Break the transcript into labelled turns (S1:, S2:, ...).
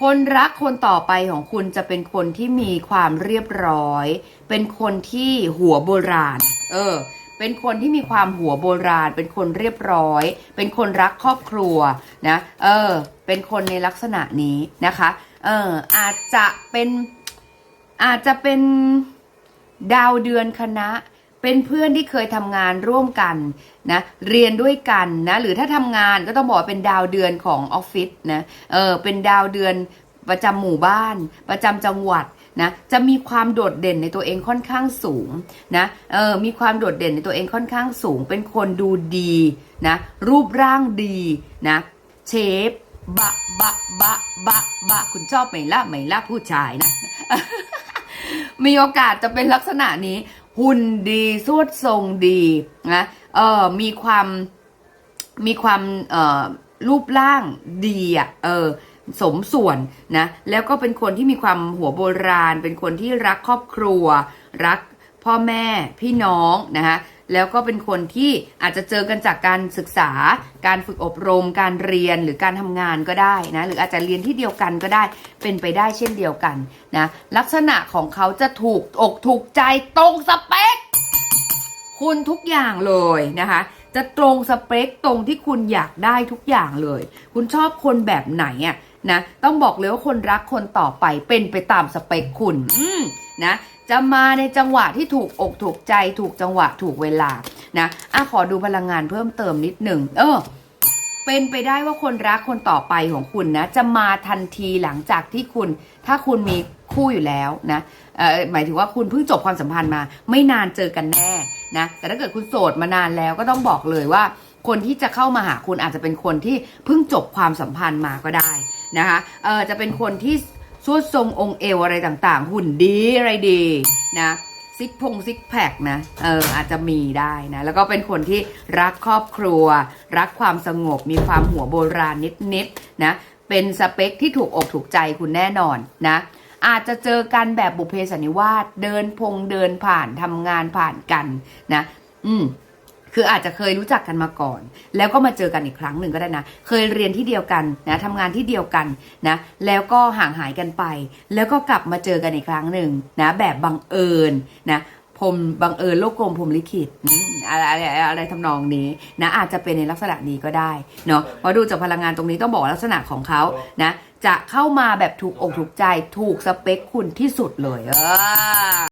S1: คนรักคนต่อไปของคุณจะเป็นคนที่มีความเรียบร้อย เป็นคนที่หัวโบราณ เออ เป็นคนที่มีความหัวโบราณ เป็นคนเรียบร้อย เป็นคนรักครอบครัวนะ เออ เป็นคนในลักษณะนี้นะคะ เออ อาจจะเป็น อาจจะเป็นดาวเดือนคณะ เป็นเพื่อนที่เคยทำงานร่วมกันนะเรียนด้วยกันนะหรือถ้าทำงานก็ต้องบอกว่าเป็นดาวเดือนของออฟฟิศนะเออเป็นดาวเดือนประจำหมู่บ้าน ประจำจังหวัดนะจะมีความโดดเด่นในตัวเองค่อนข้างสูงนะเออมีความโดดเด่นในตัวเองค่อนข้างสูง เป็นคนดูดีนะรูปร่างดีนะเชฟบะบะบะบะบะคุณชอบไหมล่ะไหมล่ะผู้ชายนะมีโอกาสจะเป็นลักษณะนี้ หุ่นดีสวดทรงดีนะเออมีความมีความเออรูปร่างดีอะเออสมส่วนนะแล้วก็เป็นคนที่มีความหัวโบราณ เป็นคนที่รักครอบครัว รัก พ่อแม่พี่น้องนะคะแล้วก็เป็นคนที่อาจจะเจอกันจากการศึกษา การฝึกอบรม การเรียนหรือการทำงานก็ได้นะ หรืออาจจะเรียนที่เดียวกันก็ได้ เป็นไปได้เช่นเดียวกันนะ ลักษณะของเขาจะถูกอกถูกใจตรงสเปค คุณทุกอย่างเลยนะคะ จะตรงสเปคตรงที่คุณอยากได้ทุกอย่างเลย คุณชอบคนแบบไหนอะ นะต้องบอกเลยว่าคนรักคนต่อไปเป็นไปตามสเปคคุณอืมนะจะมาในจังหวะที่ถูกอกถูกใจถูกจังหวะถูกเวลานะอะขอดูพลังงานเพิ่มเติมนิดหนึ่งเออเป็นไปได้ว่าคนรักคนต่อไปของคุณนะ จะมาทันทีหลังจากที่คุณ ถ้าคุณมีคู่อยู่แล้วนะเอ่อหมายถึงว่าคุณเพิ่งจบความสัมพันธ์มา ไม่นานเจอกันแน่นะแต่ถ้าเกิดคุณโสดมานานแล้วก็ต้องบอกเลยว่า คนที่จะเข้ามาหาคุณอาจจะเป็นคนที่เพิ่งจบความสัมพันธ์มาก็ได้นะคะเออจะเป็นคนที่สวดทรงองค์เอวอะไรต่างๆ หุ่นดีอะไรดีนะซิกพงซิกแพคนะเอออาจจะมีได้นะ แล้วก็เป็นคนที่รักครอบครัว รักความสงบมีความหัวโบราณนิดๆนะเป็นสเปคที่ถูกอกถูกใจคุณแน่นอนนะอาจจะเจอกันแบบบุพเพสันนิวาสเดินพงเดินผ่านทำงานผ่านกันนะ อืม คืออาจจะเคยรู้จักกันมาก่อน แล้วก็มาเจอกันอีกครั้งหนึ่งก็ได้นะ เคยเรียนที่เดียวกันนะทำงานที่เดียวกันนะแล้วก็ห่างหายกันไป แล้วก็กลับมาเจอกันอีกครั้งหนึ่งนะแบบบังเอิญนะพรมบังเอิญโลกกลมพรมลิขิตอะไรอะไรอะไรทำนองนี้นะอาจจะเป็นในลักษณะนี้ก็ได้เนาะเพราะดูจากพลังงานตรงนี้ต้องบอกลักษณะของเขานะจะเข้ามาแบบถูกอกถูกใจถูกสเปคคุณที่สุดเลยเออ